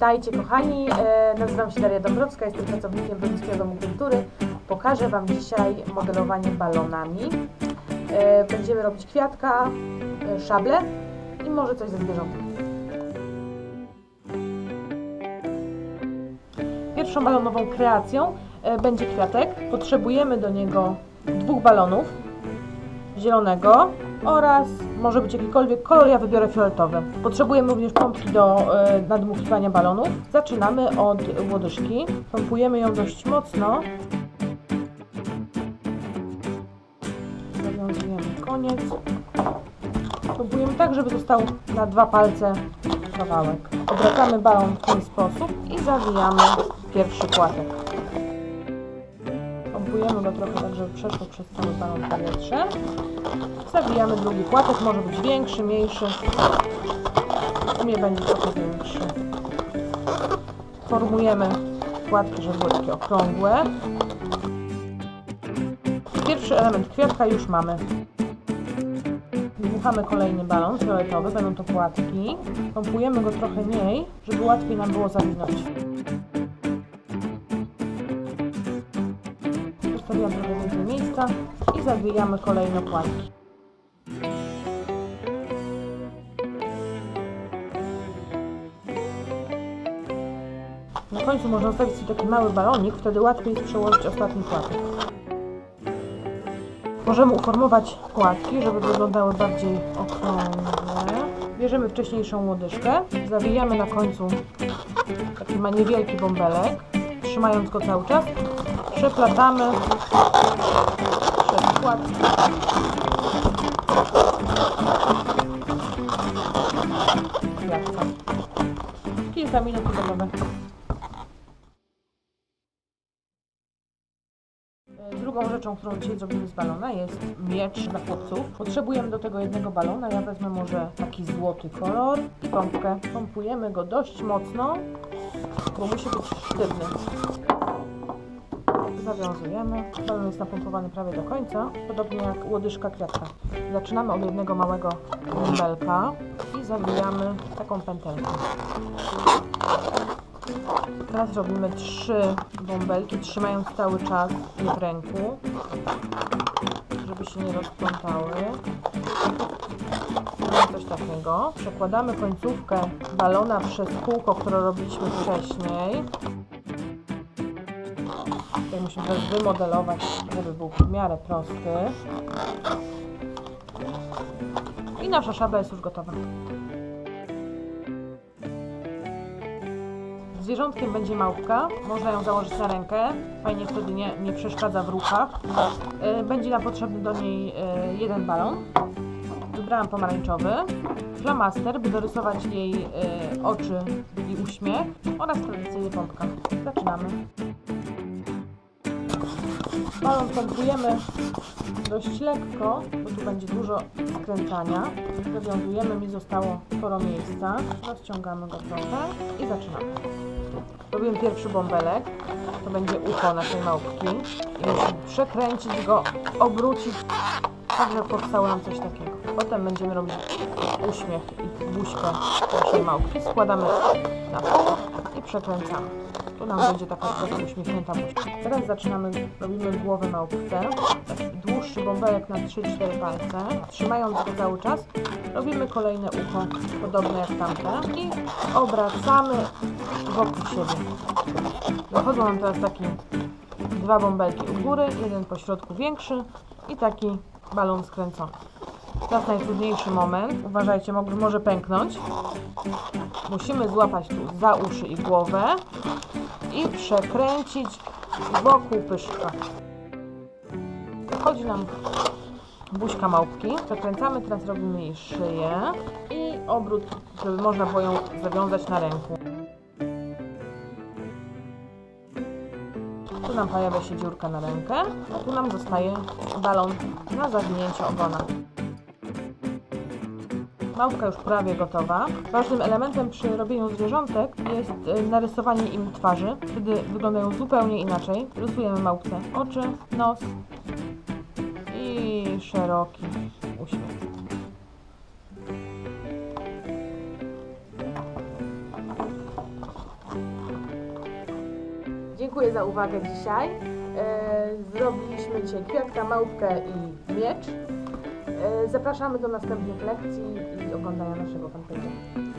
Witajcie kochani, e, nazywam się Daria Dąbrowska, jestem pracownikiem Wojewódzkiego Domu Kultury. Pokażę Wam dzisiaj modelowanie balonami. E, Będziemy robić kwiatka, e, szable i może coś ze zwierzątkiem. Pierwszą balonową kreacją będzie kwiatek. Potrzebujemy do niego dwóch balonów, zielonego oraz może być jakikolwiek kolor, ja wybiorę fioletowy. Potrzebujemy również pompki do e, nadmuchiwania balonów. Zaczynamy od łodyżki. Pompujemy ją dość mocno. Zawiązujemy koniec. Pompujemy tak, żeby został na dwa palce kawałek. Obracamy balon w ten sposób i zawijamy pierwszy płatek. Pompujemy go trochę tak, żeby przeszło przez cały balon powietrze. Zawijamy drugi płatek, może być większy, mniejszy. U mnie będzie trochę większy. Formujemy płatki, żeby były takie okrągłe. Pierwszy element kwiatka już mamy. Dmuchamy kolejny balon fioletowy, będą to płatki. Pompujemy go trochę mniej, żeby łatwiej nam było zawinąć. Więcej miejsca i zawijamy kolejne płatki. Na końcu można zostawić sobie taki mały balonik, wtedy łatwiej jest przełożyć ostatni płatek. Możemy uformować płatki, żeby wyglądały bardziej okrągłe. Bierzemy wcześniejszą łodyżkę, zawijamy na końcu taki ma niewielki bąbelek, trzymając go cały czas. Przeplatamy przez płatki. Kilka minut gotowe. Drugą rzeczą, którą dzisiaj zrobimy z balona jest miecz dla chłopców. Potrzebujemy do tego jednego balona. Ja wezmę może taki złoty kolor i pompkę. Pompujemy go dość mocno, bo musi być sztywny. Zawiązujemy. Balon jest napompowany prawie do końca, podobnie jak łodyżka kwiatka. Zaczynamy od jednego małego bąbelka i zawijamy taką pętelkę. Teraz robimy trzy bąbelki, trzymając cały czas je w ręku, żeby się nie rozplątały. Coś takiego. Przekładamy końcówkę balona przez kółko, które robiliśmy wcześniej. Musimy teraz wymodelować, żeby był w miarę prosty. I nasza szabla jest już gotowa. Zwierzątkiem będzie małpka. Można ją założyć na rękę. Fajnie wtedy nie, nie przeszkadza w ruchach. Y, Będzie nam potrzebny do niej y, jeden balon. Wybrałam pomarańczowy. Flamaster, by dorysować jej y, oczy i uśmiech. Oraz tradycyjnie pompka. Zaczynamy. Balon pompujemy dość lekko, bo tu będzie dużo skręcania. Zawiązujemy, mi zostało sporo miejsca. Rozciągamy go trochę i zaczynamy. Robimy pierwszy bąbelek. To będzie ucho naszej małpki. I musimy przekręcić go, obrócić, tak żeby powstało nam coś takiego. Potem będziemy robić uśmiech i buźkę naszej małpki. Składamy na to i przekręcamy. Tu nam będzie taka trochę uśmiechnięta buźka. Teraz zaczynamy, robimy głowę małpce. Taki dłuższy bąbelek na 3-4 palce. Trzymając go cały czas, robimy kolejne ucho, podobne jak tamte. I obracamy wokół siebie. Wychodzą nam teraz takie dwa bąbelki u góry, jeden po środku większy i taki balon skręcony. Teraz najtrudniejszy moment. Uważajcie, mo- może pęknąć. Musimy złapać tu za uszy i głowę i przekręcić wokół pyszczka. Wychodzi nam buźka małpki. Przekręcamy, teraz robimy jej szyję i obrót, żeby można było ją zawiązać na ręku. Tu nam pojawia się dziurka na rękę, a tu nam zostaje balon na zawinięcie ogona. Małpka już prawie gotowa. Ważnym elementem przy robieniu zwierzątek jest e, narysowanie im twarzy. Wtedy wyglądają zupełnie inaczej. Rysujemy małpce oczy, nos i szeroki uśmiech. Dziękuję za uwagę dzisiaj. E, Zrobiliśmy dzisiaj kwiatka, małpkę i miecz. E, Zapraszamy do następnych lekcji i oglądania naszego fanpage'a.